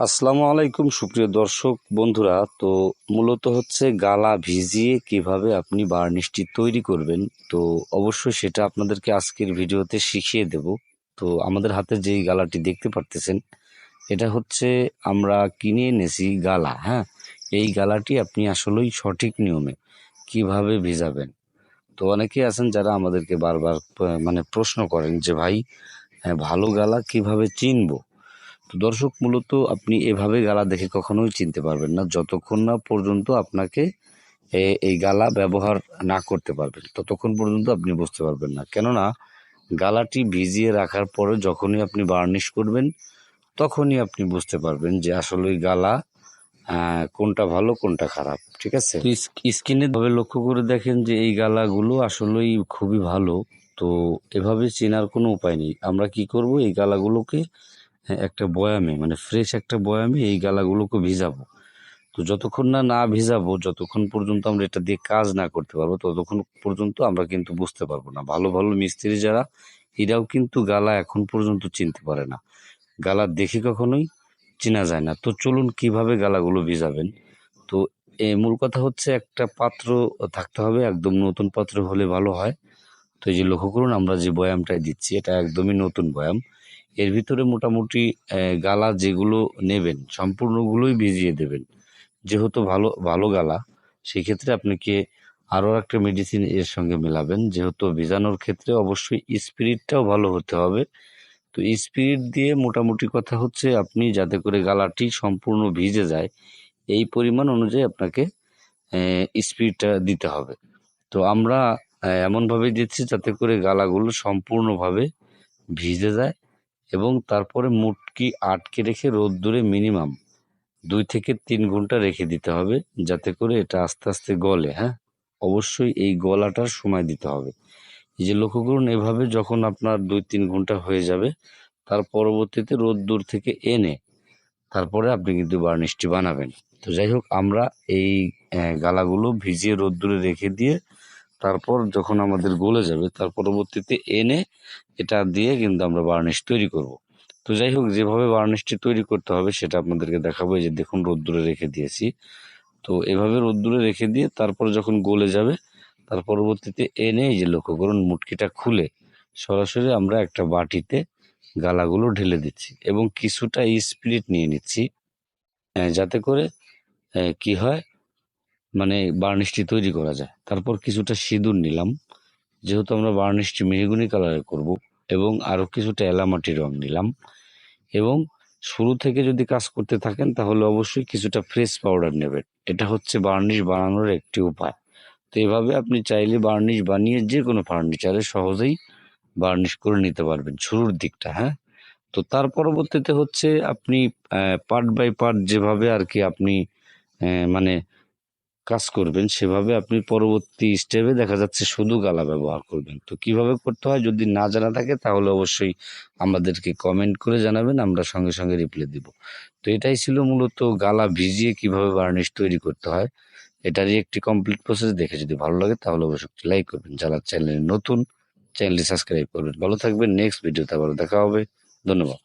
আসসালামু আলাইকুম, সুপ্রিয় দর্শক, বন্ধুরা। তো মূলত হচ্ছে গালা ভিজিয়ে কীভাবে আপনি বার্নিশটি তৈরি করবেন, তো অবশ্যই সেটা আপনাদেরকে আজকের ভিডিওতে শিখিয়ে দেব। তো আমাদের হাতে যেই গালাটি দেখতে পারতেছেন, এটা হচ্ছে আমরা কিনে এনেছি গালা হ্যাঁ? এই গালাটি আপনি আসলেই সঠিক নিয়মে কীভাবে ভিজাবেন। তো অনেকেই আছেন যারা আমাদেরকে বারবার মানে প্রশ্ন করেন যে, ভাই ভালো গালা কীভাবে চিনবো? তো দর্শক, মূলত আপনি এভাবে গালা দেখে কখনোই চিনতে পারবেন না। যতক্ষণ না পর্যন্ত আপনাকে এই গালা ব্যবহার না করতে পারবেন, ততক্ষণ পর্যন্ত আপনি বুঝতে পারবেন না। কেননা, গালাটি ভিজিয়ে রাখার পরে যখনই আপনি বার্নিশ করবেন, তখনই আপনি বুঝতে পারবেন যে আসলে ওই গালা কোনটা ভালো, কোনটা খারাপ। ঠিক আছে? স্কিনে ভাবে লক্ষ্য করে দেখেন যে এই গালাগুলো আসলেই খুবই ভালো। তো এভাবে চেনার কোনো উপায় নেই। আমরা কি করব? এই গালাগুলোকে একটা বয়ামে মানে ফ্রেশ একটা বয়ামে এই গালাগুলোকে ভিজাবো। তো যতক্ষণ না না ভিজাবো, যতক্ষণ পর্যন্ত আমরা এটা দিয়ে কাজ না করতে পারব, ততক্ষণ পর্যন্ত আমরা কিন্তু বুঝতে পারব না। ভালো ভালো মিস্ত্রি যারা, এরাও কিন্তু গালা এখন পর্যন্ত চিনতে পারে না। গালা দেখে কখনোই চেনা যায় না। তো চলুন কীভাবে গালাগুলো ভিজাবেন? তো মূল কথা হচ্ছে একটা পাত্র থাকতে হবে, একদম নতুন পাত্র হলে ভালো হয়। তো এই যে লক্ষ্য করুন, আমরা যে বয়ামটাই দিচ্ছি, এটা একদমই নতুন বয়াম। এর ভিতরে মোটামুটি গালা যেগুলো নেবেন, সম্পূর্ণগুলোই ভিজিয়ে দেবেন। যেহেতু ভালো ভালো গালা, সেক্ষেত্রে আপনাকে আরও একটা মেডিসিন এর সঙ্গে মেলাবেন। যেহেতু ভিজানোর ক্ষেত্রে অবশ্যই স্পিরিটটাও ভালো হতে হবে। তো স্পিরিট দিয়ে মোটামুটি কথা হচ্ছে, আপনি যাতে করে গালাটি সম্পূর্ণ ভিজে যায়, এই পরিমাণ অনুযায়ী আপনাকে স্পিরিটটা দিতে হবে। তো আমরা এমনভাবে দিচ্ছি যাতে করে গালাগুলো সম্পূর্ণভাবে ভিজে যায়। এবং তারপরে মুটকি আটকে রেখে রোদ্দুরে মিনিমাম দুই থেকে তিন ঘণ্টা রেখে দিতে হবে যাতে করে এটা আস্তে আস্তে গলে হ্যাঁ? অবশ্যই এই গলাটার সময় দিতে হবে। এই যে লক্ষ্য করুন, এভাবে যখন আপনার দুই তিন ঘণ্টা হয়ে যাবে, তার পরবর্তীতে রোদ্দুর থেকে এনে তারপরে আপনি কিন্তু বার্নিশটি বানাবেন। তো যাই হোক, আমরা এই গালাগুলো ভিজিয়ে রোদ্দুরে রেখে দিয়ে তারপর যখন আমাদের গলে যাবে, তার পরবর্তীতে এনে এটা দিয়ে কিন্তু আমরা বার্নিশ তৈরি করব। তো যাই হোক, যেভাবে বার্নিশটি তৈরি করতে হবে সেটা আপনাদেরকে দেখাবো। যে দেখুন, রোদ্দুরে রেখে দিয়েছি। তো এভাবে রোদ্দুরে রেখে দিয়ে তারপর যখন গলে যাবে, তার পরবর্তীতে এনে যে লক্ষ্য করুন, মুটকিটা খুলে সরাসরি আমরা একটা বাটিতে গালাগুলো ঢেলে দিচ্ছি এবং কিছুটা স্পিরিট নিয়ে নিচ্ছি যাতে করে কি হয় মানে বার্নিশটি তৈরি করা যায়। তারপর কিছুটা সিঁদুর নিলাম। যেহেতু আমরা বার্নিশটি মেহগুনি কালারে করব এবং আরও কিছুটা এলামাটি রং নিলাম এবং শুরু থেকে যদি কাজ করতে থাকেন তাহলে অবশ্যই কিছুটা ফ্রেশ পাউডার নেবেন। এটা হচ্ছে বার্নিশ বানানোর একটি উপায়। তো এভাবে আপনি চাইলে বার্নিশ বানিয়ে যে কোনো ফার্নিচারে সহজেই বার্নিশ করে নিতে পারবেন শুরুর দিকটা হ্যাঁ? তো তার পরবর্তীতে হচ্ছে আপনি পার্ট বাই পার্ট যেভাবে আর কি আপনি মানে কাজ করবেন, সেভাবে আপনি পরবর্তী স্টেপে দেখা যাচ্ছে শুধু গালা ব্যবহার করবেন। তো কীভাবে করতে হয়, যদি না জানা থাকে, তাহলে অবশ্যই আমাদেরকে কমেন্ট করে জানাবেন, আমরা সঙ্গে সঙ্গে রিপ্লাই দিব। তো এটাই ছিল মূলত গালা ভিজিয়ে কীভাবে বার্নিশ তৈরি করতে হয়। এটারই একটি কমপ্লিট প্রসেস দেখে যদি ভালো লাগে, তাহলে অবশ্যই লাইক করবেন। যারা চ্যানেলে নতুন চ্যানেলটি সাবস্ক্রাইব করবেন। ভালো থাকবেন নেক্সট ভিডিওতে আবার দেখা হবে। ধন্যবাদ।